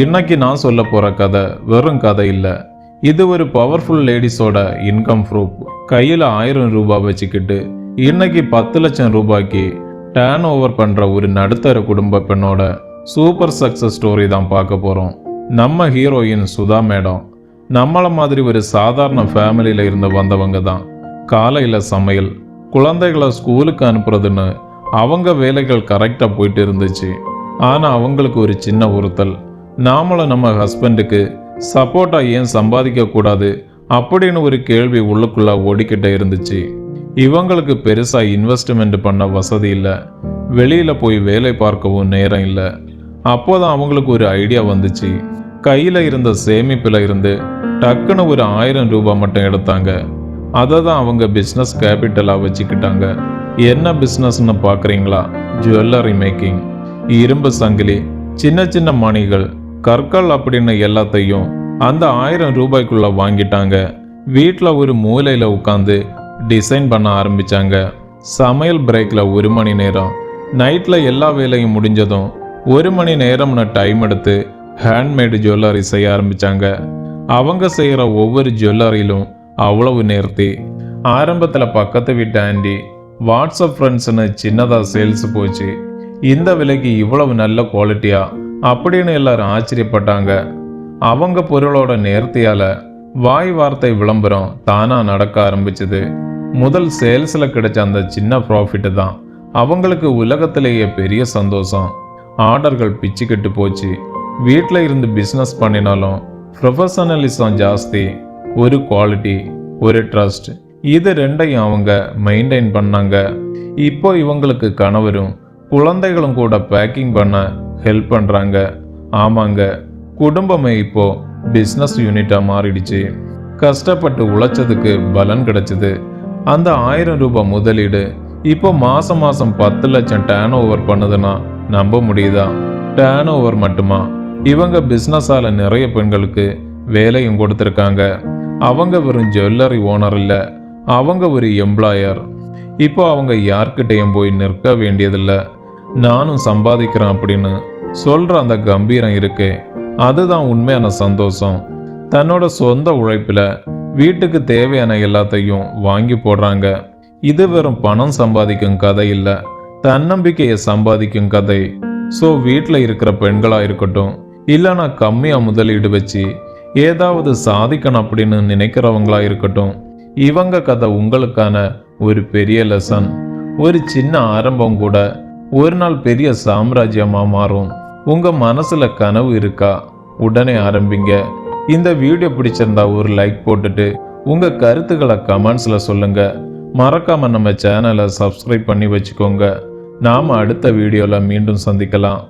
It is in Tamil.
இன்னைக்கு நான் சொல்ல போகிற கதை வெறும் கதை இல்லை. இது ஒரு பவர்ஃபுல் லேடிஸோட இன்கம் ப்ரூஃப் கையில் ஆயிரம் ரூபாய் வச்சுக்கிட்டு இன்னைக்கு பத்து லட்சம் ரூபாய்க்கு டேர்ன் ஓவர் பண்ணுற ஒரு நடுத்தர குடும்ப பெண்ணோட சூப்பர் சக்ஸஸ் ஸ்டோரி தான் பார்க்க போகிறோம் நம்ம ஹீரோயின் சுதா மேடம். நம்மளை மாதிரி ஒரு சாதாரண ஃபேமிலியில் இருந்து வந்தவங்க தான். காலையில் சமையல் குழந்தைகளை ஸ்கூலுக்கு அனுப்புறதுன்னு அவங்க வேலைகள் கரெக்டாக போயிட்டு இருந்துச்சு. ஆனால் அவங்களுக்கு ஒரு சின்ன உறுத்தல். நாமளும் நம்ம ஹஸ்பண்டுக்கு சப்போர்ட்டாக ஏன் சம்பாதிக்கக்கூடாது அப்படின்னு ஒரு கேள்வி உள்ளுக்குள்ளே ஓடிக்கிட்டே இருந்துச்சு. இவங்களுக்கு பெருசாக இன்வெஸ்ட்மெண்ட் பண்ண வசதி இல்லை. வெளியில் போய் வேலை பார்க்கவும் நேரம் இல்லை. அப்போதான் அவங்களுக்கு ஒரு ஐடியா வந்துச்சு. கையில் இருந்த சேமிப்பில் இருந்து டக்குன்னு ஒரு ஆயிரம் ரூபாய் மட்டும் எடுத்தாங்க. அதை தான் அவங்க பிஸ்னஸ் கேபிட்டலாக வச்சுக்கிட்டாங்க. என்ன பிஸ்னஸ்னு பார்க்குறீங்களா ஜுவல்லரி மேக்கிங் இரும்பு சங்கிலி சின்ன சின்ன மணிகள் கற்கள் அப்படின்னு எல்லாத்தையும் அந்த ஆயிரம் ரூபாய்க்குள்ள வாங்கிட்டாங்க. வீட்டில் ஒரு மூலையில் உட்காந்து டிசைன் பண்ண ஆரம்பித்தாங்க சமையல் பிரேக்கில் ஒரு மணி நேரம். நைட்டில் எல்லா வேலையும் முடிஞ்சதும் ஒரு மணி நேரம்னு டைம் எடுத்து ஹேண்ட்மேடு ஜுவல்லரி செய்ய ஆரம்பித்தாங்க அவங்க செய்கிற ஒவ்வொரு ஜுவல்லரியிலும் அவ்வளவு நேர்த்தி. ஆரம்பத்தில் பக்கத்து வீட்டு ஆண்டி வாட்ஸ்அப் ஃப்ரெண்ட்ஸ்னு சின்னதாக சேல்ஸ் போச்சு. இந்த விலைக்கு இவ்வளவு நல்ல குவாலிட்டியாக அப்படின்னு எல்லாரும் ஆச்சரியப்பட்டாங்க. அவங்க பொருளோட நேர்த்தியால வாய் வார்த்தை விளம்பரம் தானா நடக்க ஆரம்பிச்சது. முதல் சேல்ஸில் கிடைச்ச அந்த சின்ன ப்ராஃபிட்டு தான். அவங்களுக்கு உலகத்திலேயே பெரிய சந்தோஷம். ஆர்டர்கள் பிச்சுக்கிட்டு போச்சு. வீட்டில் இருந்து பிஸ்னஸ் பண்ணினாலும் ப்ரொஃபஷனலிசம் ஜாஸ்தி. ஒரு குவாலிட்டி ஒரு ட்ரஸ்ட் இது ரெண்டையும் அவங்க மெயின்டைன் பண்ணாங்க. இப்போ இவங்களுக்கு கணவரும் குழந்தைகளும் கூட பேக்கிங் பண்ண ஹெல்ப் பண்ணுறாங்க ஆமாங்க. குடும்பமே இப்போது பிஸ்னஸ் யூனிட்டாக மாறிடுச்சு. கஷ்டப்பட்டு உழைச்சதுக்கு பலன் கிடைச்சிது. அந்த ஆயிரம் ரூபாய் முதலீடு இப்போ மாதம் மாதம் பத்து லட்சம் டேர்ன் ஓவர் பண்ணுதுன்னா நம்ப முடியுதா? டேர்ன் ஓவர் மட்டுமா? இவங்க பிஸ்னஸால் நிறைய பெண்களுக்கு வேலையும் கொடுத்துருக்காங்க. அவங்க வெறும் ஜுவல்லரி ஓனர் இல்லை. அவங்க ஒரு எம்ப்ளாயர் இப்போ அவங்க யார்கிட்டையும் போய் நிற்க வேண்டியதில்லை. நானும் சம்பாதிக்கிறேன் அப்படின்னு சொல்கிற அந்த கம்பீரம் இருக்கு அதுதான் உண்மையான சந்தோஷம். தன்னோட சொந்த உழைப்பில் வீட்டுக்கு தேவையான எல்லாத்தையும் வாங்கி போடுறாங்க. இது வெறும் பணம் சம்பாதிக்கும் கதை இல்லை தன்னம்பிக்கையை சம்பாதிக்கும் கதை. ஸோ வீட்டில் இருக்கிற பெண்களாக இருக்கட்டும் இல்லைனா கம்மியாக முதலீடு வச்சு ஏதாவது சாதிக்கணும் அப்படின்னு நினைக்கிறவங்களா இருக்கட்டும் இவங்க கதை உங்களுக்கான ஒரு பெரிய லெசன் ஒரு சின்ன ஆரம்பம் கூட ஒரு நாள் பெரிய சாம்ராஜ்யமாக மாறும். உங்கள் மனசில் கனவு இருக்கா? உடனே ஆரம்பிங்க. இந்த வீடியோ பிடிச்சிருந்தா ஒரு லைக் போட்டுட்டு உங்கள் கருத்துக்களை கமெண்ட்ஸில் சொல்லுங்கள் மறக்காமல் நம்ம சேனலை சப்ஸ்கிரைப் பண்ணி வச்சுக்கோங்க. நாம் அடுத்த வீடியோவில் மீண்டும் சந்திக்கலாம்.